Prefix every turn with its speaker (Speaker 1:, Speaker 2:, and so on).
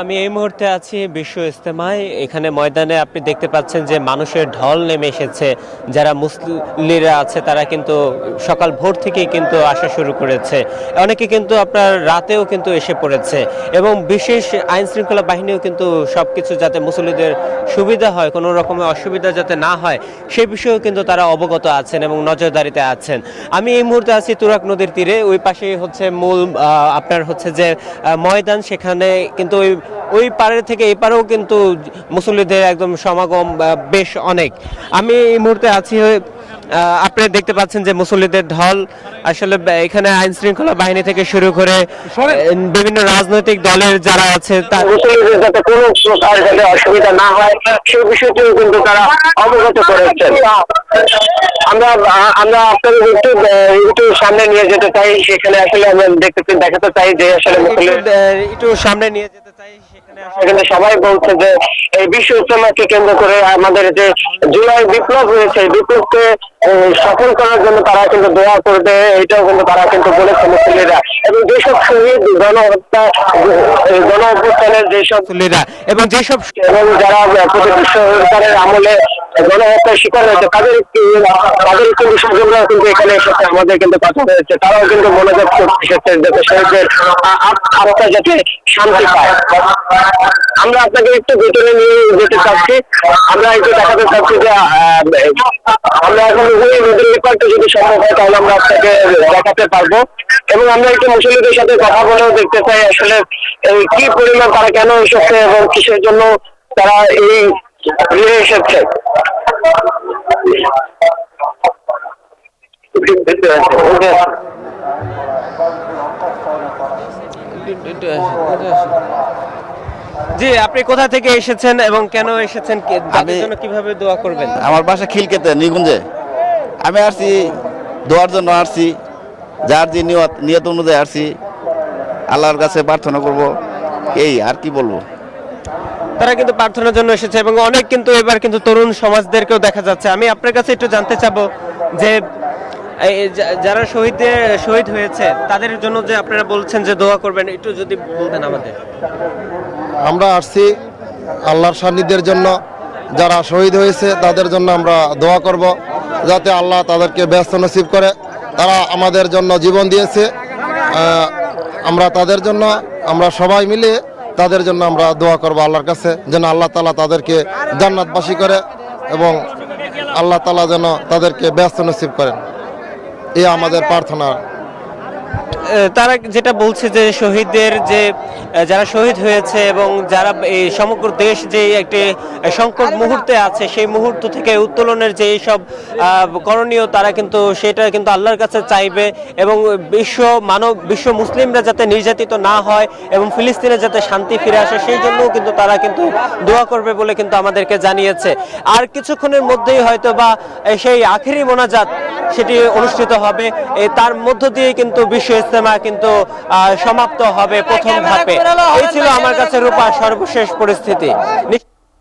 Speaker 1: আমি এই মুহূর্তে আছি বিশ্ব ইস্তেমায় এখানে ময়দানে আপনি দেখতে পাচ্ছেন যে মানুষের ঢল নেমে এসেছে। যারা মুসলিরা আছে, তারা কিন্তু সকাল ভোর থেকেই কিন্তু আসা শুরু করেছে। অনেকে কিন্তু আপনার রাতেও কিন্তু এসে পড়েছে। এবং বিশেষ আইন শৃঙ্খলা বাহিনীও কিন্তু সবকিছু যাতে মুসলিদের সুবিধা হয়, কোনো রকমের অসুবিধা যাতে না হয়, সে বিষয়েও কিন্তু তারা অবগত আছেন এবং নজরদারিতে আছেন। আমি এই মুহূর্তে আছি তুরাক নদীর তীরে। ওই পাশেই হচ্ছে মূল আপনার হচ্ছে যে ময়দান। সেখানে কিন্তু ওই ওই পাড়ের থেকে এই পারেও কিন্তু মুসল্লিদের একদম সমাগম বেশ অনেক। আমি এই মুহূর্তে আছি আপনারা দেখতে পাচ্ছেন যে মুসল্লিদের ঢল। আসলে এখানে আইন শৃঙ্খলা বাহিনী থেকে শুরু করে বিভিন্ন রাজনৈতিক দলের যারা আছে তার
Speaker 2: মুসলিমদের যাতে কোনো প্রকার যাতে অসুবিধা না হয় সেই বিষয়টিও কিন্তু তারা অবগত করেছেন। আমরা আমরা আপনাদের একটু একটু সামনে নিয়ে যেতে চাই। সেখানে আসলে আমরা দেখতে দেখাতে চাই যে আসলে
Speaker 1: একটু, একটু সামনে নিয়ে
Speaker 2: কিন্তু সবাই বলছে যে এই বিশ্ব ইসলামকে কেন্দ্র করে আমাদের যে জুলাই বিপ্লব হয়েছে বিপ্লব বিপ্লবকে সফল করার জন্য তারা কিন্তু দোয়া করবে এটাও কিন্তু তারা কিন্তু বলেছে মুসলিমরা এবং যেসব শহীদ গণহত্যা গণ অভ্যুত্থানের যেসব
Speaker 1: এবং যেসব
Speaker 2: এবং যারা প্রতিটি সরকারের আমলে গণহত্যার শিকার হয়েছে তাদের তাদের কিন্তু স্বজনরা কিন্তু এখানে এসেছে আমাদের কিন্তু কথা হয়েছে তারাও কিন্তু মনোযোগ করতে যাতে শহীদদের আত্মা যাতে শান্তি পায়। আমরা আপনাকে একটু ভেতরে নিয়ে যেতে চাচ্ছি। আমরা একটু দেখাতে চাচ্ছি যে আমরা এখন যদি সম্ভব হয় তাহলে আমরা আপনাকে দেখাতে পারব। এবং আমরা একটু মুসলিমদের সাথে কথা বলেও দেখতে চাই আসলে কি পরিমাণ তারা কেন এসেছে এবং কিসের জন্য তারা এই এসেছে।
Speaker 1: জি আপনি কোথা থেকে এসেছেন এবং কেন এসেছেন? তাদের জন্য কীভাবে দোয়া করবেন?
Speaker 3: আমার বাসা খিলকেতে নিগুঞ্জে আমি আসছি দোয়ার জন্য আসছি যার যে নিয়ত নিয়ত অনুযায়ী আসছি আল্লাহর কাছে প্রার্থনা করব। এই আর কি বলব?
Speaker 1: তারা কিন্তু প্রার্থনার জন্য এসেছে এবং অনেক কিন্তু এবার কিন্তু তরুণ সমাজদেরকেও দেখা যাচ্ছে। আমি আপনার কাছে একটু জানতে চাবো যে এই যারা শহীদদের শহীদ হয়েছে তাদের জন্য যে আপনারা বলছেন যে দোয়া করবেন একটু যদি বলতেন আমাদের।
Speaker 4: আমরা আসছি আল্লাহর সান্নিধ্যের জন্য। যারা শহীদ হয়েছে তাদের জন্য আমরা দোয়া করব। যাতে আল্লাহ তাদেরকে ব্যস্ত নসিব করে। তারা আমাদের জন্য জীবন দিয়েছে। আমরা তাদের জন্য, আমরা সবাই মিলে তাদের জন্য আমরা দোয়া করব আল্লাহর কাছে, যেন আল্লাহ তালা তাদেরকে জান্নাতবাসী করে এবং আল্লাহ তালা যেন তাদেরকে ব্যস্ত নসিব করেন। এ আমাদের প্রার্থনা।
Speaker 1: তারা যেটা বলছে যে শহীদদের যে যারা শহীদ হয়েছে এবং যারা এই সমগ্র দেশ যে একটি সংকট মুহূর্তে আছে সেই মুহূর্ত থেকে উত্তোলনের যে সব করণীয় তারা কিন্তু সেটা কিন্তু আল্লাহর কাছে চাইবে এবং বিশ্ব মানব বিশ্ব মুসলিমরা যাতে নির্যাতিত না হয় এবং ফিলিস্তিনে যাতে শান্তি ফিরে আসে সেই জন্যও কিন্তু তারা কিন্তু দোয়া করবে বলে কিন্তু আমাদেরকে জানিয়েছে। আর কিছুক্ষণের মধ্যেই হয়তো বা সেই আখেরি মোনাজাত সেটি অনুষ্ঠিত হবে। তার মধ্য দিয়ে কিন্তু বিশ্ব ইজতেমা কিন্তু সমাপ্ত হবে প্রথম ধাপে। এই ছিল আমার কাছে রূপা সর্বশেষ পরিস্থিতি।